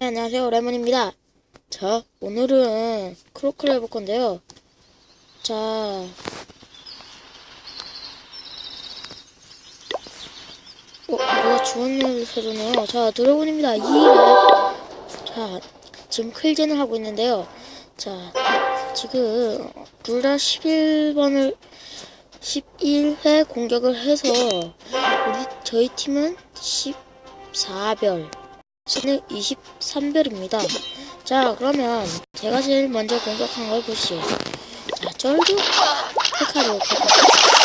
네, 안녕하세요. 레몬입니다. 자 오늘은 크로크를 해볼 건데요. 자. 어, 누가 주원을 해줬네요. 자 드래곤입니다. 2회 자 지금 클젠을 하고 있는데요. 자 지금 둘 다 11번을 11회 공격을 해서 우리 저희 팀은 14별 저는 23별입니다. 자, 그러면 제가 제일 먼저 공격한 걸 보시죠. 자, 쩔도 흑하죠. 플러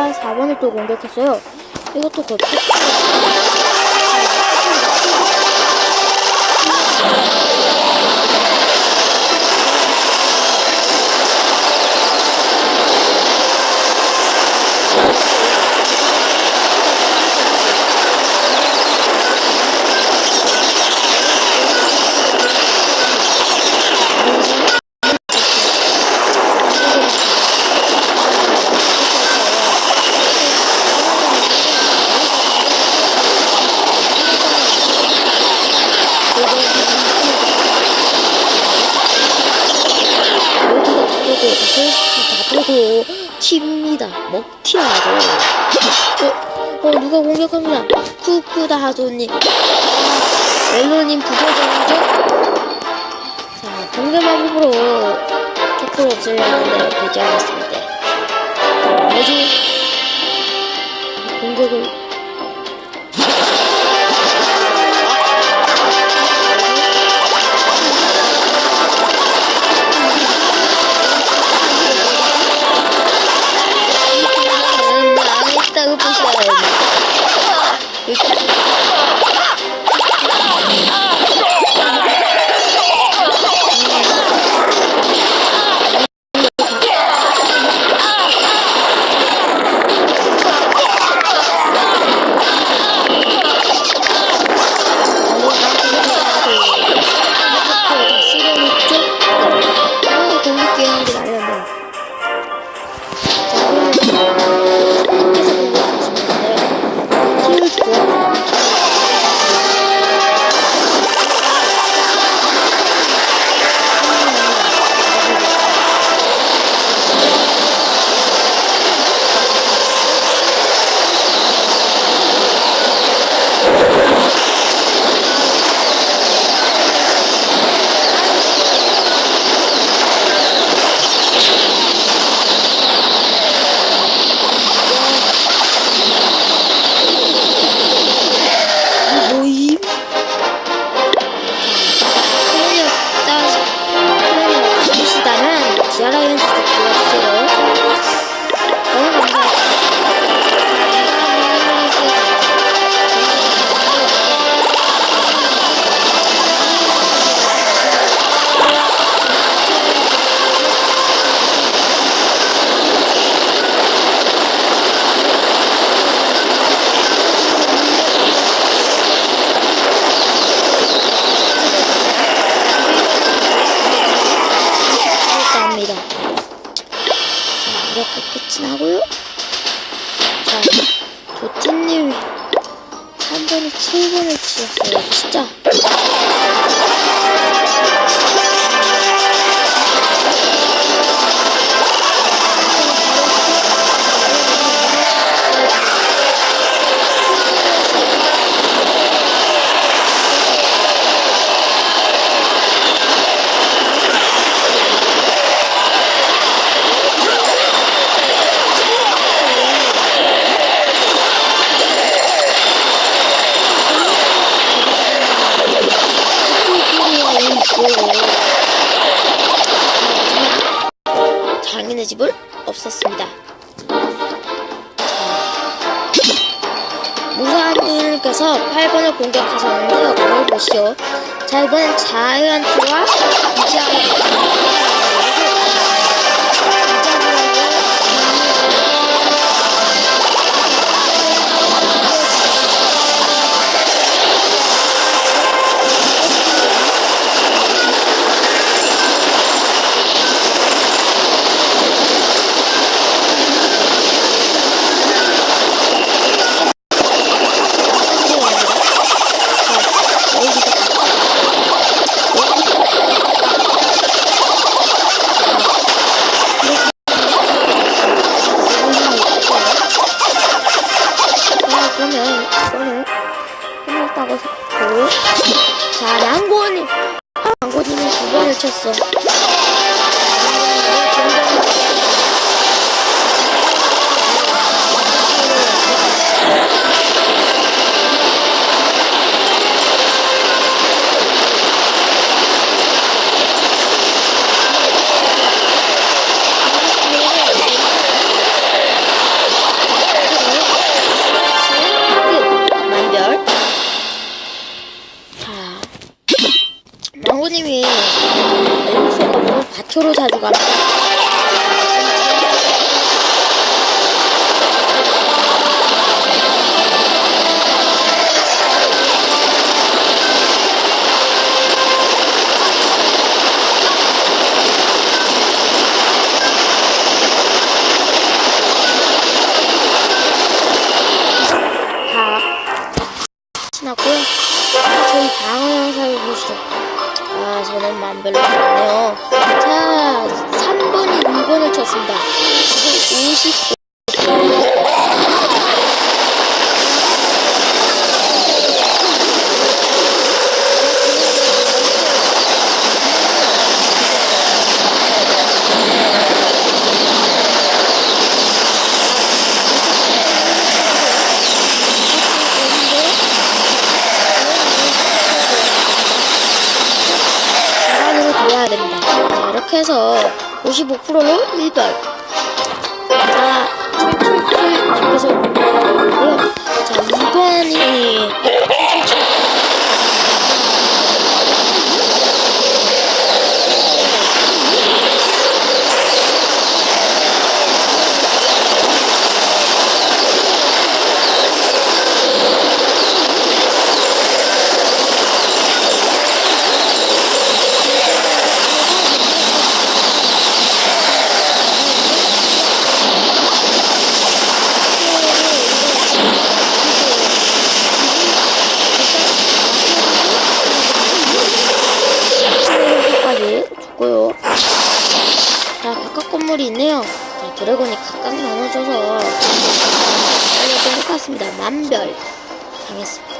제가 4번을 또 공격했어요. 이것도 그 여기가 다르고 다르고 팁니다. 먹튀하죠. 어, 어 누가 공격합니다. 쿠쿠다 하조님. 아, 멜로님 부서져야죠. 자 공개 마법으로 토크를 없애려 하는데 되지 않았습니다. 아주 공격을 3번에 7번을 치셨어요. 진짜. 계속해서 8번을 공격하셨는데요. 그걸 보시죠. 자, 이번엔 자이언트와. 자, 아, 망고님이 두 번을 쳤어 55%로 1별. 자, 툴툴툴 올리고요. 자, 2번이 까지 줬고요. 자, 바깥 건물이 있네요. 자, 드래곤이 각각 나눠줘서 것 같습니다. 만별 당했습니다.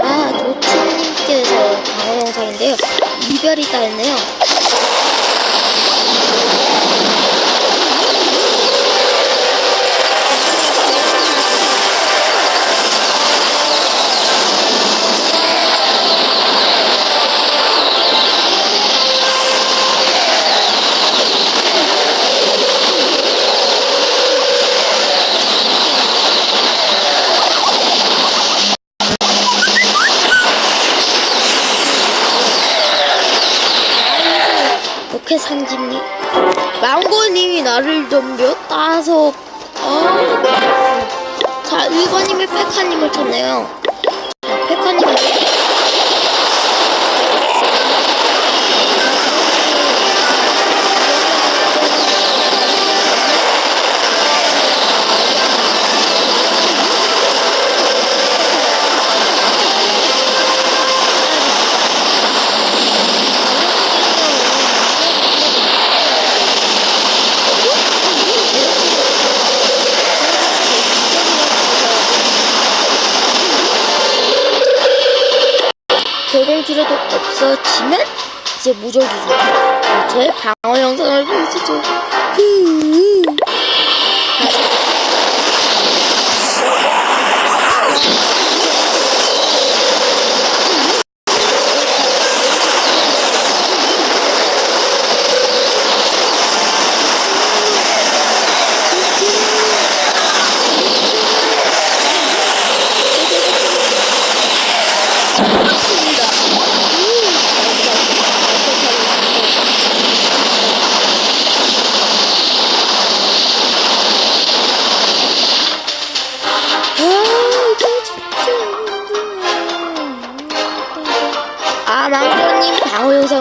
아, 도치님께서 방어 영상인데요. 이별이 따였네요. 이렇게 산집니 망고님이 덤벼 따서 아. 자 1번님이 페카님을 쳤네요 자, 페카님을 개공지라도 없어지면 이제 무적이죠. 제 방어 영상을 보시죠.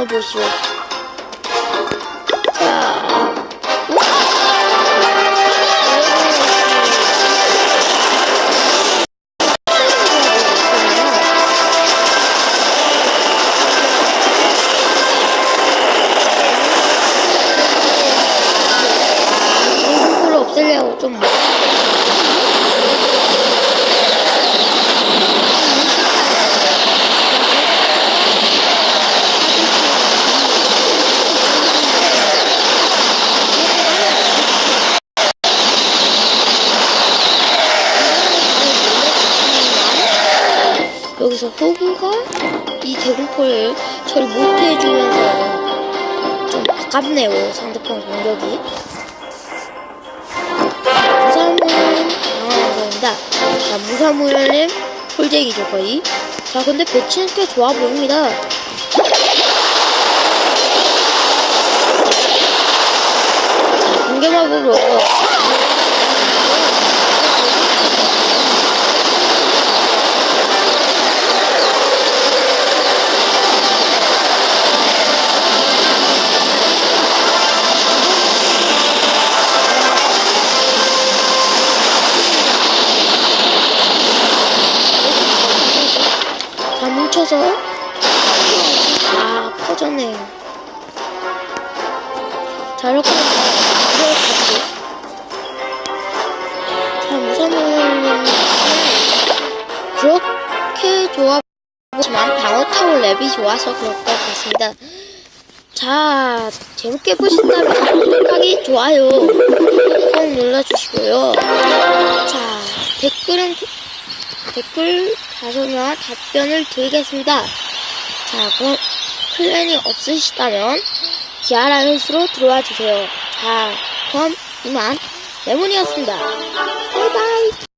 흐. 영상 여기서 호구가 이 대공포를 처리 못해주면서 좀 아깝네요 상대편 공격이. 무사무는 강화영상입니다. 자 무사무열님 홀잭이죠 거의. 자 근데 배치는 꽤 좋아 보입니다. 자 공개마법으로 다 뭉쳐서 아 퍼졌네 자 이렇게 자 무사모는 그렇게 좋아 보지만 방어 타워 랩이 좋아서 그럴 것 같습니다. 자 재밌게 보신다면 구독하기 좋아요. 꼭 눌러주시고요. 자 댓글은 댓글 다소나 답변을 드리겠습니다. 자, 그럼 클랜이 없으시다면 디아라 현수로 들어와 주세요. 자, 그럼 이만 레몬이었습니다. 바이바이.